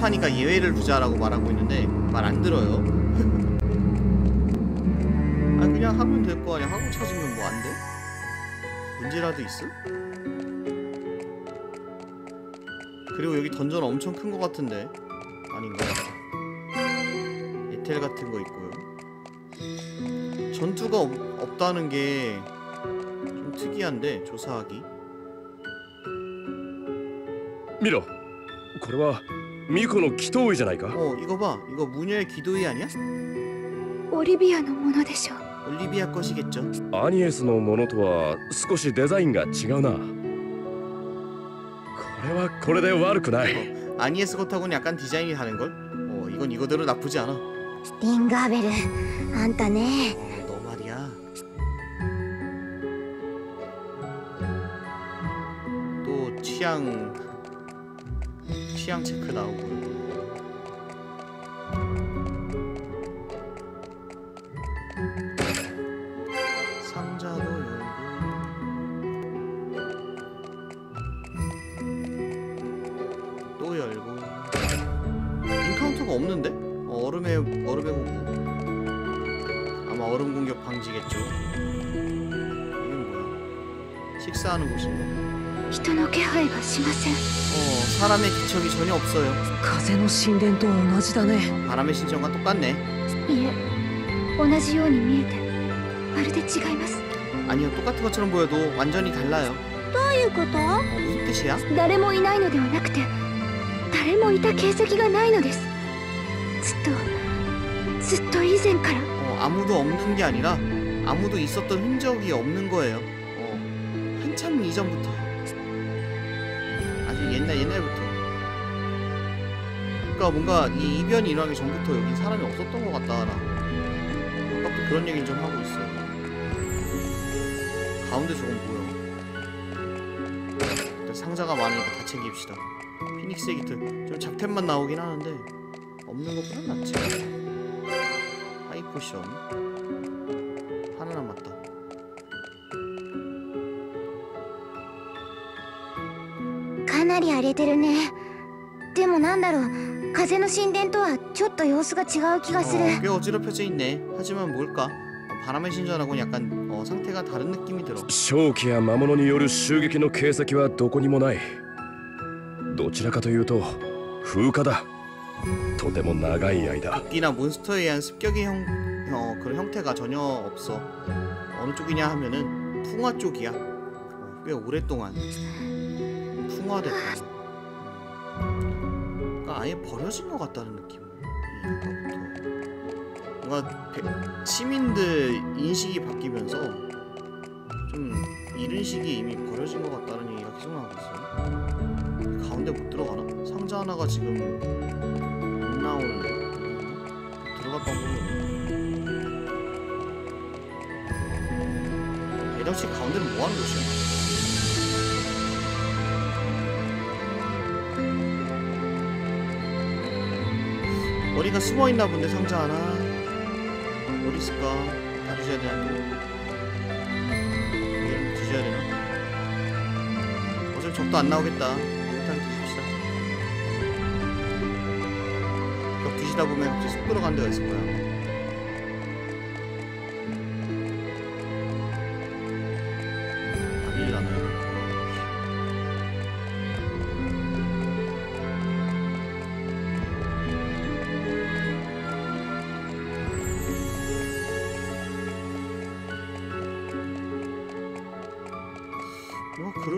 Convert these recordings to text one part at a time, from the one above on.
복잡하니까 예외를 두자라고 말하고 있는데 말 안 들어요. 아 그냥 하면 될 거 아니야. 하고 찾으면 뭐 안 돼? 문제라도 있어? 그리고 여기 던전 엄청 큰 거 같은데 아닌가? 에텔 같은 거 있고요. 전투가 없, 없다는 게 좀 특이한데 조사하기. 見ろこれは 巫女の祈祷医じゃないか 어 이거 봐 이거 무녀의 기도회 아니야? オリビアのものでしょう 올리비아 것이겠죠. アニエスのものとは少しデザインが違うなこれはこれで悪くない 아니에스 것하고는 약간 디자인이 다른 걸. 어 이건 이거대로 나쁘지 않아. 어, リンガーベルあんたね 너 말이야. 또 취향 취향 체크 나오고요. 상자도 열고 또 열고 인카운터가 없는데? 어, 얼음의 얼음의 공구 아마 얼음 공격 방지겠죠. 이건 뭐야? 식사하는 곳인가? 人の気配がしません 어 사람의 기척이 전혀 없어요. 風の神殿と同じだね 바람의 신전과 똑같네. いえ同じように見えてまるで違います 아니요 똑같은 것처럼 보여도 완전히 달라요. どういうこと 어, 무슨 뜻이야? 誰もいないのではなくて誰もいた形跡がないのですずっとずっと以前から 어, 아무도 없는 게 아니라 아무도 있었던 흔적이 없는 거예요. 어, 한참 이전부터 아주 옛날 옛날부터. 그러니까 뭔가 이 이변이 일어나기 전부터 여기 사람이 없었던 것 같다라고. 아까부터 그런 얘기를 좀 하고 있어요. 가운데 저건 뭐야? 일단 상자가 많으니까 다 챙깁시다. 피닉스 기트 좀 잡템만 나오긴 하는데 없는 것보단 낫지. 하이 포션 하나 남았다. かなり荒れてるねでもなんだろう 風の神殿とはちょっと様子が違う気がする 어, 꽤 어지럽혀져 있네. 하지만 뭘까? 어, 바람의 신전하고는 약간 어, 상태가 다른 느낌이 들어. 正気や魔物による襲撃の形跡はどこにもないどちらかというと風化だとても長い間 독기나 몬스터에 의한 습격의 형, 어, 그런 형태가 전혀 없어. 어느 쪽이냐 하면은 풍화 쪽이야. 어, 꽤 오랫동안 풍화됐다. 아예 버려진 것 같다는 느낌. 아까부터. 뭔가 배- 시민들 인식이 바뀌면서 좀 이런 식이 이미 버려진 것 같다는 얘기가 계속 나오고 있어. 가운데 못 들어가나? 상자 하나가 지금 안 나오는데 들어갈 방법이 없네. 애당시 가운데는 뭐 하는 곳이야? 어디가 숨어 있나 본데 상자 하나 어디 있을까? 다 뒤져야 되나 또? 얘를 뒤져야 되나? 어차피 적도 안 나오겠다. 일단 뒤집시다. 벽 뒤지다 보면 갑자기 쑥 들어간 데가 있을 거야.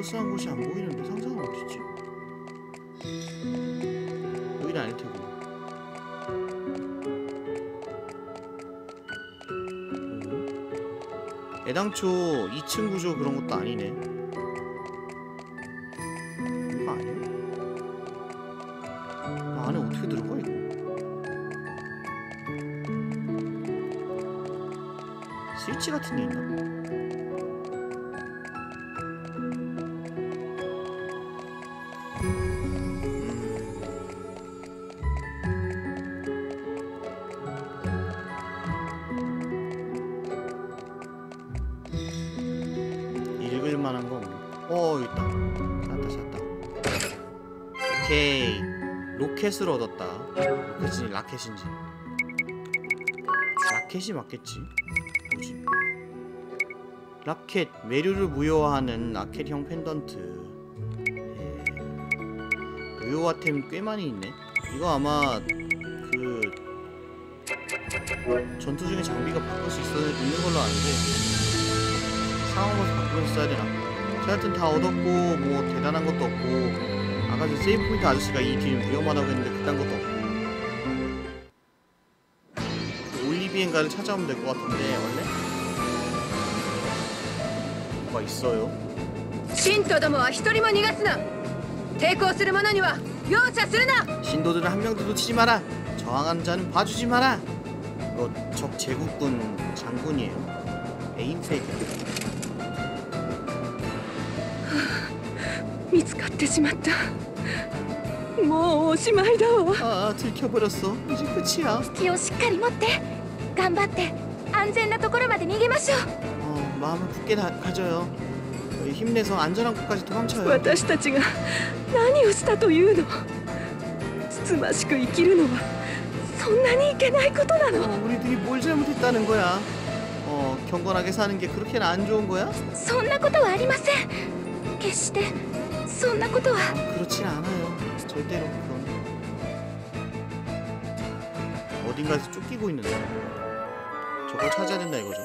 그럴싸한 곳이 안 보이는데 상상은 어딨지? 여기는 아닐 테고. 오. 애당초 2층 구조 그런 것도 아니네. 로켓을 얻었다. 로켓이 라켓인지. 라켓이 맞겠지? 뭐지? 라켓 매류를 무효화하는 라켓형 펜던트. 예. 무효화템 꽤 많이 있네. 이거 아마 그 전투 중에 장비가 바꿀 수 있어 있는 걸로 아는데 상황을 바꾸면서 써야 되나? 저 하여튼 다 얻었고 뭐 대단한 것도 없고 아까 저 세이프포인트 아저씨가 이 길 위험하다고 했는데 그딴 것도 없고 올리비엔가를 찾아오면 될 것 같은데 원래? 뭐가 있어요? 신도들은 한 명도 놓치지 마라! 저항하는 자는 봐주지 마라! 이거 적제국군 장군이에요 에임페이크 見つかってしまったもうおしまいだわ 아 들켜버렸어. 이제 끝이야. 気をしっかり持って頑張って安全なところまで逃げましょう 어 마음을 굳게 다, 가져요. 저희 힘내서 안전한 곳까지 도망쳐요. 私たちが何をしたというのつつましく生きるのはそんなにいけないことなの 어, 우리들이 뭘 잘못했다는 거야? 어 경건하게 사는 게 그렇게는 안 좋은 거야? そんなことはありません決して そんなことは 어, 그렇진 않아요. 절대로 그건. 어딘가에서 쫓기고 있는데. 저걸 찾아야 된다 이거죠.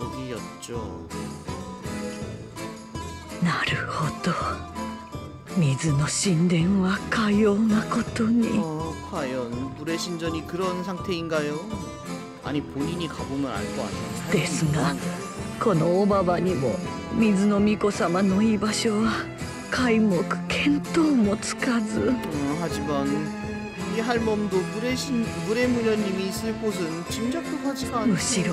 여기였죠. なるほど水の神殿はかようなことに 어, 과연 물의 신전이 그런 상태인가요? 아니 본인이 가보면 알 거 아니야. 됐어, 나. うんこのおばばにも水の巫女様の居場所は皆目見当もつかず 어, 하지만 이 할멈도 물의 신 물의 무녀님이 있을 곳은 짐작도 가지가 않고 むしろ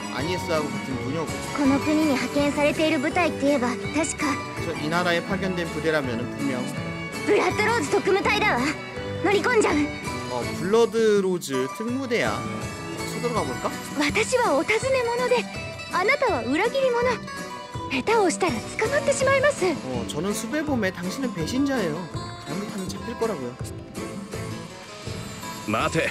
아니에스하고 같은 분야고. この国に派遣されている部隊って言えば確か 저 이 나라에 파견된 부대라면 분명 ブラッドローズ特務隊だわ乗り込んじゃう 어, 블러드 로즈 특무대야. 서들어가 볼까? 私はお尋ね者であなたは裏切り者下手をしたら捕まってしまいます 어, 저는 수배범에 당신은 배신자예요. 잘못하면 잡힐 거라고요. 待て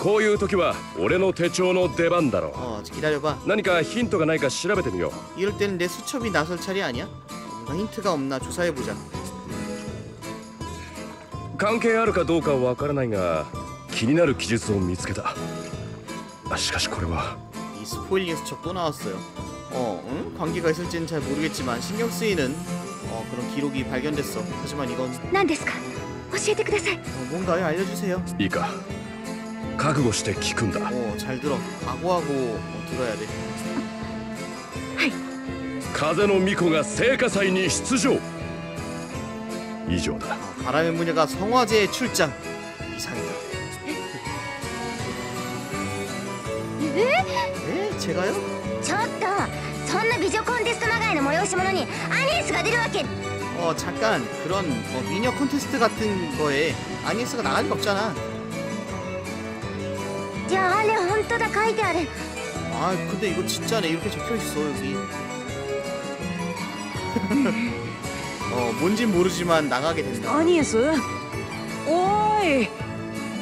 こういう時は俺の手帳の出番だろ 어, 기다려봐. 何かヒントがないか調べてみよ 이럴 때는 내 수첩이 나설 차례 아니야? 뭔가 힌트가 없나 조사해 보자. う関係あるかどうかわからないが気になる記述を見つけたあしかしこれは 이 스포일링 수첩 또 나왔어요. 어, 응? 관계가 있을지는 잘 모르겠지만 신경 쓰이는 어, 그런 기록이 발견됐어. 하지만 이건 어, 何ですか教えてください 뭔가요? 알려주세요. いいか 覚悟して聞くんだ 어, 잘 들어. 각오하고 어, 들어야 돼. 風の巫女が聖火祭に出場以上だ 어, 바람의 무녀가 성화제에 출장. 이상이다. え 에? 제가요? ちょっとそんな美女コンテストまがいの催し物にアニエスが出るわけ 어, 잠깐 그런 어, 미녀 콘테스트 같은 거에 아니에스가 나갈 리 없잖아. じゃああれ本当だ書いてある 아, 근데 이거 진짜네. 이렇게 적혀 있어 여기. 어, 뭔진 모르지만 나가게 된다. アニエスおーい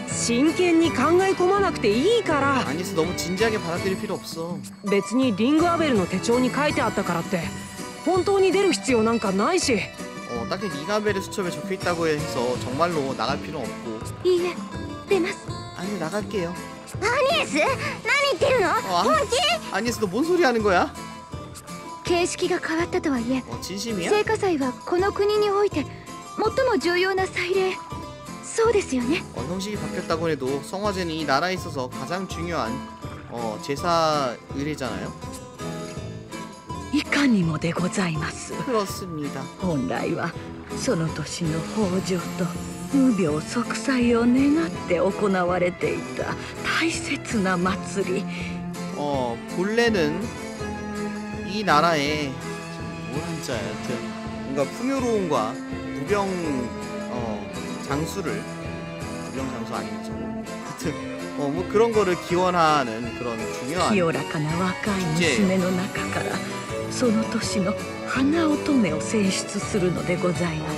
真剣に考え込まなくていいから 아니에스 너무 진지하게 받아들일 필요 없어. 別にリングアベルの手帳に書いてあったからって本当に出る必要なんかないし 어, 딱히 니가벨의 수첩에 적혀 있다고 해서 정말로 나갈 필요는 없고 いいえ出ます 아니 나갈게요. アニエス何言ってるの 어, 아니, 아니에서 너 뭔 소리 하는 거야? 形式が変わったとはいえ 어, 진심이야? 聖火祭はこの国において最も重要な祭礼そうですよね 어, 형식이 바뀌었다고 해도 성화제는 이 나라에 있어서 가장 중요한 어, 제사 의례잖아요. いかにもでございます 그렇습니다. 本来はその年の豊穣と 無病息災を願って行われていた大切な祭り 어, 본래는 이 나라에 뭘 한자야 여튼 뭔가 풍요로움과 무병 어, 장수를 무병 장수 아니겠죠. 하여튼 어, 뭐 그런 거를 기원하는 그런 중요한 清らかな若い娘の中からその年の花乙女を選出するのでございます 어,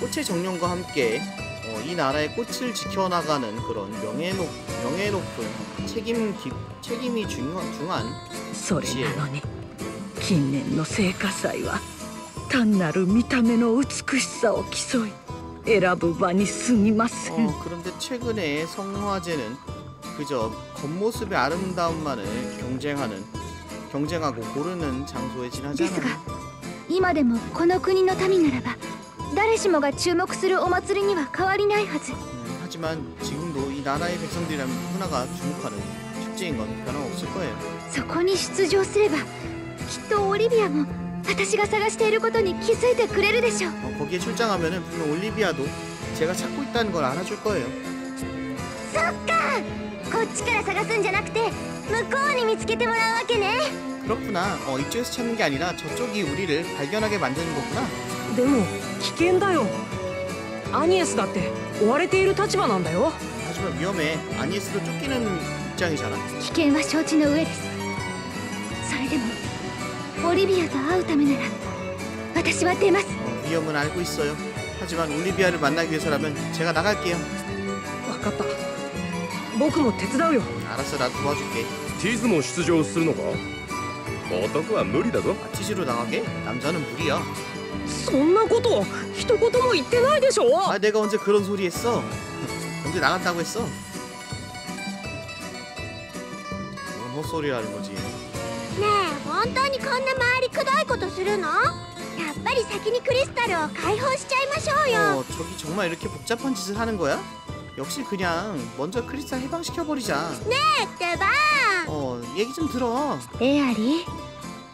꽃의 정령과 함께 어, 이 나라의 꽃을 지켜나가는 그런 명예 높 명예 높은 책임 기, 책임이 중요한 중한 それなのに近年の聖火祭は単なる見た目の美しさを競い選ぶ場に過ぎません 어, 그런데 최근에 성화제는 그저 겉모습의 아름다움만을 경쟁하는 경쟁하고 고르는 장소에 です 지나지 が 않아요. 今でもこの国の民ならば 誰しもが注目するお祭りには変わりないはず 음, 하지만 지금도 이 나라의 백성들이라면 누구나가 주목하는 축제인 건 변함없을 거예요. そこに出場すればきっとオリビアも私が探していることに気づいてくれるでしょう 어, 거기에 출장하면은 분명 올리비아도 제가 찾고 있다는 걸 알아줄 거예요. そっかこっちから探すんじゃなくて向こうに見つけてもらうわけね 그렇구나. 어, 이쪽에서 찾는 게 아니라 저쪽이 우리를 발견하게 만드는 거구나. でも 危険だよアニエスだって追われている立場なんだよ 하지만 위험해. 아니에스도 쫓기는 입장이잖아. 危険は承知の上ですそれでもオリビアと会うためなら私は出ます 어, 위험은 알고 있어요. 하지만 올리비아를 만나기 위해서라면 제가 나갈게요. 分かった僕も手伝うよ 알았어, 나도 도와줄게. ティズも出場するのか男は無理だぞ 아, 티즈로 나가게? 남자는 무리야. そんなこと一言も言ってないでしょ 아, 내가 언제 그런 소리 했어? 언제 나간다고 했어? 뭔 헛소리 하는 거지? ねえ本当にこんな回りくどいことするのやっぱり先にクリスタルを解放しちゃいましょうよ 어, 저기 정말 이렇게 복잡한 짓을 하는 거야? 역시 그냥 먼저 크리스탈 해방시켜버리자. ってば 어, 얘기 좀 들어. エアリー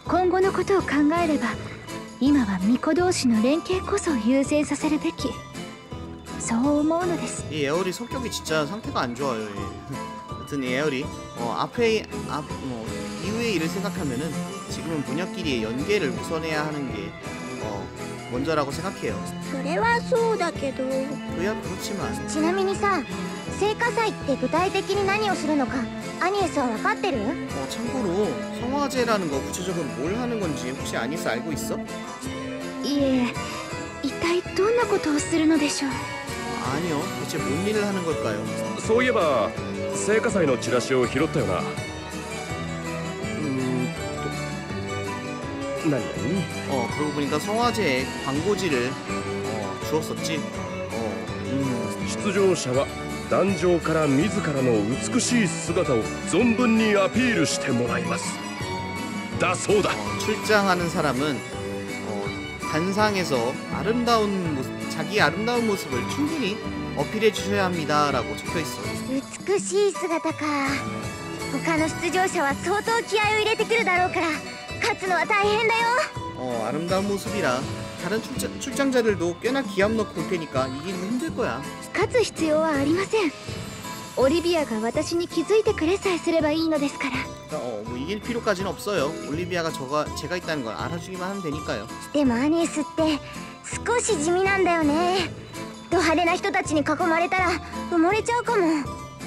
今後のことを考えれば 今は巫女同士の連携こそ優先させるべきそう思うのです 이 에어리 성격이 진짜 상태가 안 좋아요. 얘. 여튼 이 에어리 어, 앞에 앞 뭐, 이후의 일을 생각하면은 지금은 부녀끼리의 연계를 우선해야 하는 게 어, 먼저라고 생각해요. それはそうだけど 그야 그렇지만 ちなみにさ聖火祭って具体的に何をするのか アニエスは分かってる 어, 참고로 성화제라는 거 구체적으로 뭘 하는 건지 혹시 아니스 알고 있어? いえ一体どんなことをするのでしょう 아니요. 대체 뭔 일을 하는 걸까요? そういえば聖火祭のチラシを拾ったよな 음, 何々 어 그러고 보니까 성화제에 광고지를 어, 주었었지. 어, 음, 出場者は 壇上から自らの美しい姿を存分にアピールしてもらいますだそうだ 어, 출장하는 사람은 어, 단상에서 아름다운 모습, 자기 아름다운 모습을 충분히 어필해 주셔야 합니다라고 적혀 있어. 美しい姿か他の出場者は相当気合を入れてくるだろうから勝つのは大変だよ 어, 아름다운 모습이라 다른 출장, 출장자들도 꽤나 기합 넣고 올 테니까 이기는 힘들 거야. 勝つ必要はありませんオリビアが私に気づいてくれさえすればいいのですから 그러니까 어, 뭐 이길 필요까지는 없어요. 올리비아가 저가 제가 있다는 걸 알아주기만 하면 되니까요. でもアニエスって少し地味なんだよねド派手な人たちに囲まれたら埋もれちゃうかも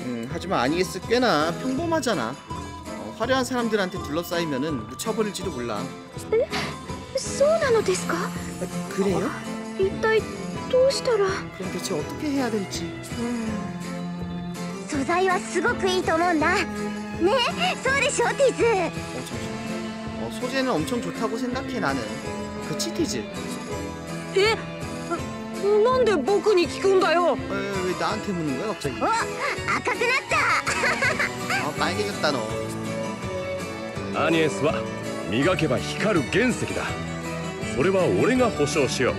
음, 하지만 아니에스 꽤나 평범하잖아. 어, 화려한 사람들한테 둘러싸이면은 묻혀버릴지도 몰라. そうなのですか 그래요? 一体どうしたら 그럼 대체 어떻게 해야 될지. 素材はすごくいいと思うんだねそうでしょティズ 어 잠시만. 어, 소재는 엄청 좋다고 생각해 나는. 그 치티즈. えなんで僕に聞くんだよ 어, 왜 나한테 묻는 거야 갑자기? 赤くなった 아 빨개졌다 너. アニエスは磨けば光る原石だ それは俺が保証しよう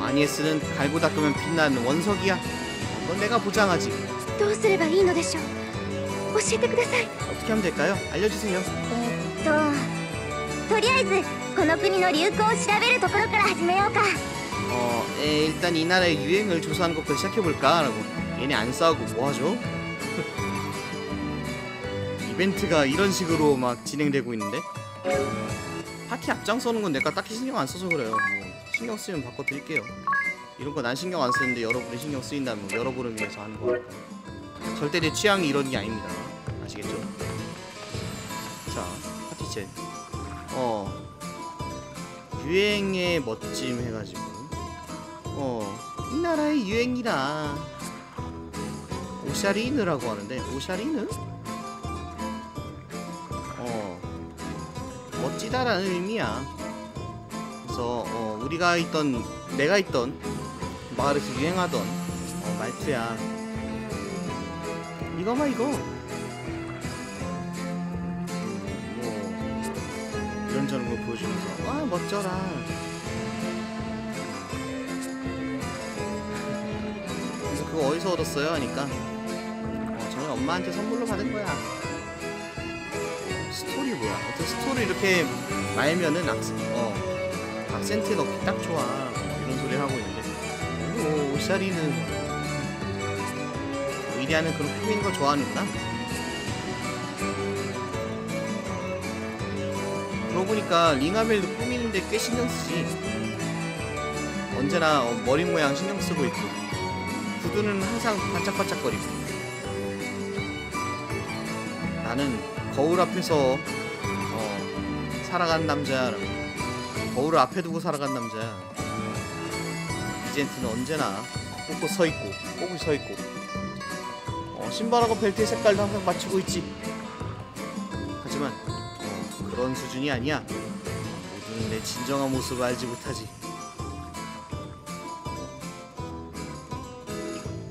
어, 아니에스는 갈고 닦으면 빛나는 원석이야. 어, 그건 내가 보장하지. どうすればいいのでしょう教えてください 어떻게 하면 될까요? 알려주세요. えーっととりあえずこの国の流行を調べるところから始めようか 어, 에, 일단 이 나라의 유행을 조사하는 것부터 시작해볼까라고. 얘네 안 싸우고 뭐 하죠? 이벤트가 이런 식으로 막 진행되고 있는데? 파티 앞장서는 건 내가 딱히 신경 안 써서 그래요. 뭐 신경 쓰면 바꿔드릴게요. 이런 거 난 신경 안 쓰는데 여러분이 신경 쓰인다면 여러분을 위해서 하는 거니까. 절대 내 취향이 이런 게 아닙니다. 아시겠죠? 자, 파티 챗. 어, 유행의 멋짐 해가지고. 어, 이 나라의 유행이라 오샤리느라고 하는데 오샤리느? 멋지다라는 의미야. 그래서 어, 우리가 있던 내가 있던 마을에서 유행하던 어, 말투야. 이거 봐 이거. 음, 뭐 이런저런 걸 보여주면서 아 멋져라. 그래서 그거 어디서 얻었어요? 하니까 어, 저는 엄마한테 선물로 받은 거야. 뭐야? 어떤 스토리 이렇게 말면은 악센, 어, 악센트 넣기 딱 좋아. 뭐 이런 소리 하고 있는데 오, 오샤리는 위리아는 그런 꾸미는 거 좋아하는구나. 그러고 보니까 링아멜도 꾸미는데 꽤 신경 쓰지. 언제나 어, 머리 모양 신경 쓰고 있고 구두는 항상 반짝반짝거리고 나는 거울 앞에서 어, 살아간 남자라고 거울을 앞에 두고 살아간 남자야. 이젠트는 언제나 꼿꼿 서 있고 꼿꼿 서 있고. 어, 신발하고 벨트의 색깔도 항상 맞추고 있지. 하지만 어, 그런 수준이 아니야. 모두는 내 진정한 모습을 알지 못하지.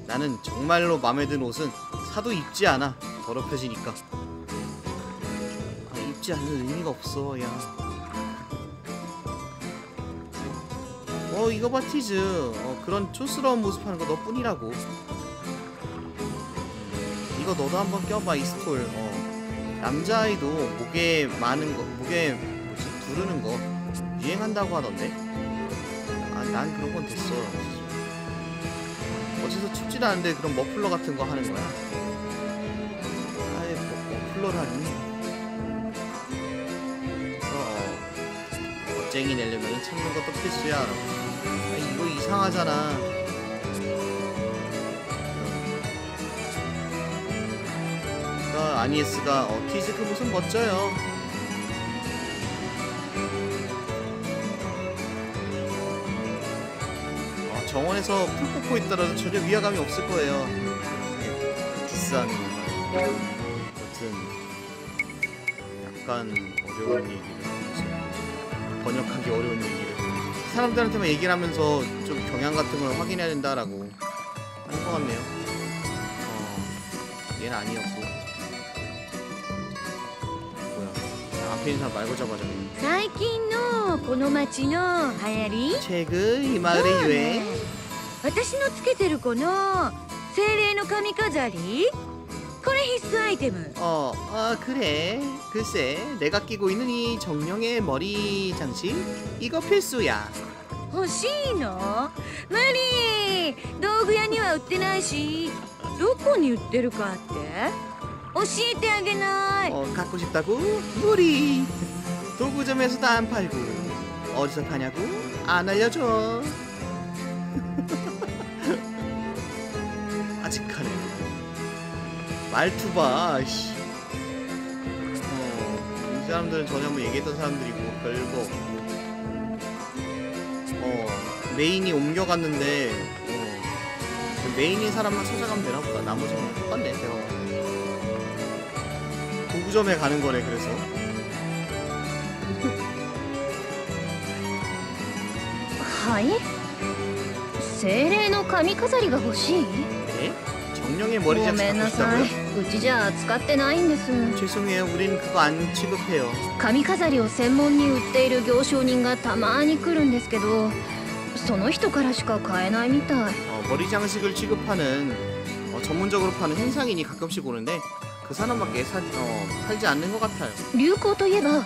나는 정말로 마음에 든 옷은 사도 입지 않아. 더럽혀지니까 아, 입지 않는 의미가 없어 야 어, 이거 봐, 티즈. 어, 그런 촌스러운 모습 하는 거 너뿐이라고. 음, 이거 너도 한번 껴봐, 이 스톨. 어, 남자아이도 목에 많은 거, 목에 뭐지, 두르는 거 유행한다고 하던데. 아, 난 그런 건 됐어. 어째서 춥지도 않은데 그런 머플러 같은 거 하는 거야. 아이, 뭐, 머플러라니. 쟁이 내려면 참는 것도 필수야. 아, 이거 이상하잖아. 그러니까 아니에스가 어, 티즈 그 모습 멋져요. 어, 정원에서 풀 뽑고 있더라도 전혀 위화감이 없을 거예요. 건가요? 아무튼 약간 어려운 하면서 번역하기 어려운 얘기를 사람들한테만 얘기를 하면서 좀 경향 같은 걸 확인해야 된다라고 하는 것 같네요. 어, 얘는 아니었고 뭐야 앞에 있는 사람 말고 잡아잡네. 最近のこの町の流行り 최근 이 마을의 유행 私のつけてるこの精霊の髪飾り これ必須アイテム 어, 아 그래 글쎄 내가 끼고 있는 이 정령의 머리 장식 이거 필수야 欲しいの無理道具屋には売ってないしどこに売ってるかって 教えてあげない 어 갖고 싶다고? 무리 도구점에서도 안 팔고 어디서 파냐고? 안 알려줘 말투 봐 씨. 어, 이 사람들은 전에 한번 얘기했던 사람들이고 별거 없고 어 메인이 옮겨갔는데 어, 그 메인인 사람만 찾아가면 되나 보다 나머지는 똑같네 대화가 도구점에 가는 거래 그래서 はい精霊の髪飾りが欲しい 네? 정령의 ご 머리작 めん 갖고 なさい 싶다고요? うちじゃ扱ってないんです 죄송해요 우린 그거 안 취급해요 髪飾りを専門に売っている行商人がたまに来るんですけどその人からしか買えないみたい 어, 머리 장식을 취급하는 어, 전문적으로 파는 행상인이 가끔씩 오는데 그 사람밖에 사, 어, 팔지 않는 것 같아요 流行といえば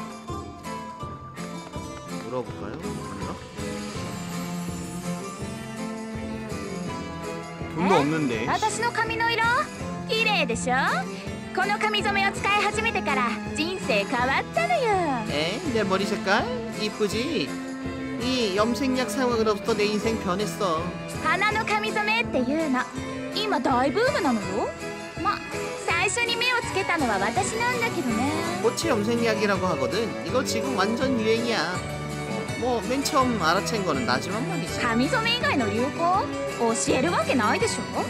물어볼까요? 아닌가? 돈도 없는데. 私の髪の色綺麗でしょこの髪染めを使い始めてから人生変わったのよ 에? 내 머리 색깔 이쁘지? 이 염색약 사용으로부터 내 인생 변했어. 花の髪染めっていうの今大ブームなのよま最初に目をつけたのは私なんだけどね 꽃의 염색약이라고 하거든. 이거 지금 완전 유행이야. 어, 뭐 맨 처음 알아챈 거는 나지만 말이지. 髪染め以外の流行教えるわけないでしょ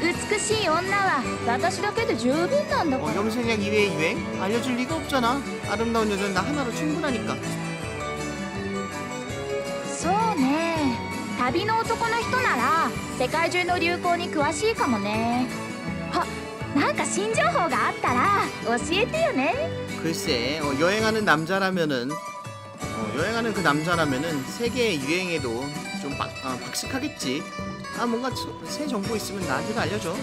美しい女は私だけで十分なんだか 어, ら 염색약 이외의 유행? 알려줄 리가 없잖아. 아름다운 여자는 나 하나로 충분하니까. そうね旅の男の人なら世界中の流行に詳しいかもねあなんか新情報があったら教えてよね 글쎄, 어, 여행하는 남자라면은 어, 여행하는 그 남자라면은 세계 유행에도 좀 박, 아, 박식하겠지. 아 뭔가 저- 새 정보 있으면 나한테도 알려줘.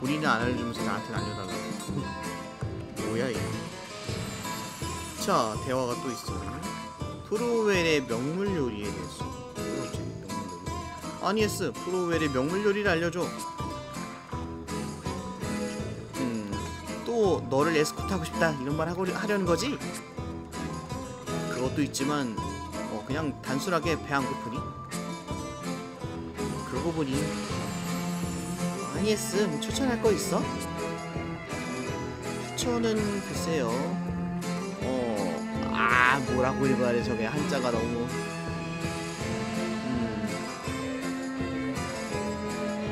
본인은 안 알려주면서 나한테는 알려달라고. 뭐야 이게? 자 대화가 또 있어요. 프로웰의 명물 요리에 대해서. 이거. 아니에스 프로웰의 명물 요리를 알려줘. 음, 또 너를 에스코트하고 싶다 이런 말 하고 하려는 거지? 그것도 있지만 어, 그냥 단순하게 배 안 고프니? 그러고 보니 아니에스 뭐 추천할 거 있어? 추천은 글쎄요 어... 아 뭐라고 읽어야 돼 저게 한자가 너무 음...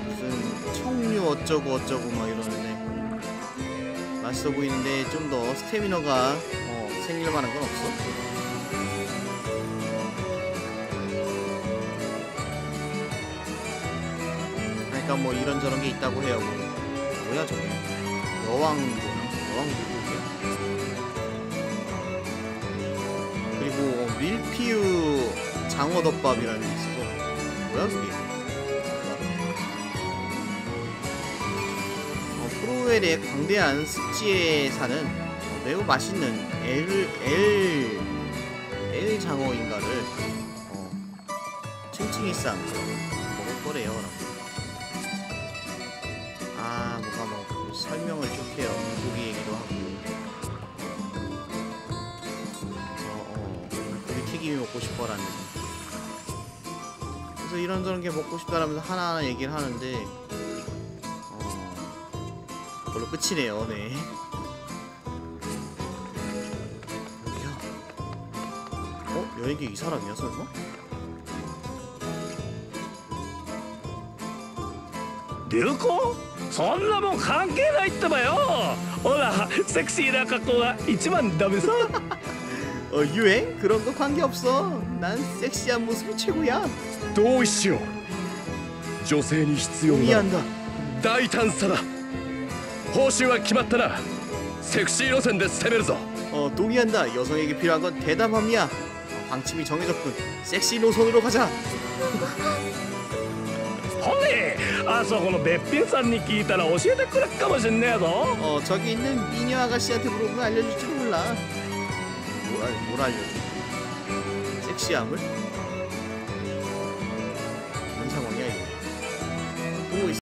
무슨 청류 어쩌고 어쩌고 막 이러는데 맛있어 보이는데 좀 더 스태미너가 어, 생길 만한 건 없어? 뭐 이런저런 게 있다고 해요. 뭐. 뭐야 저게? 여왕 뭐야? 여왕 누구야? 그리고 어, 밀피우 장어덮밥이라는 게 있어서 뭐야 그게? 어, 프로웰의 광대한 습지에 사는 어, 매우 맛있는 엘, 엘, 엘 장어인가를 어, 층층이 싼 먹을 거래요. 라고. 설명을 쭉 해요. 고기 얘기도 하고. 그래서 어, 고기 튀김이 먹고 싶어라는. 그래서 이런저런 게 먹고 싶다라면서 하나하나 얘기를 하는데 어, 그걸로 끝이네요. 네. 어? 여행객 이 사람이야 설마? 流行そんなもん関係ないってばよほらセクシーな格好が一番ダメさ 어 유행? 그런 거 관계없어 난 섹시한 모습이 최고야 同意しよう女性に必要な 동의한다 大胆さだ報酬は決まったな セクシー路線で攻めるぞ 어 동의한다 여성에게 필요한 건 대담함이야 어, 방침이 정해졌군 섹시 노선으로 가자 ほれ あそこのべっぴんさんに聞いたら教えてくれっかもしんねえぞ 어 저기 있는 미녀 아가씨한테 물어보면 알려줄지도 몰라 뭘, 알- 뭘 알려줘 섹시함을?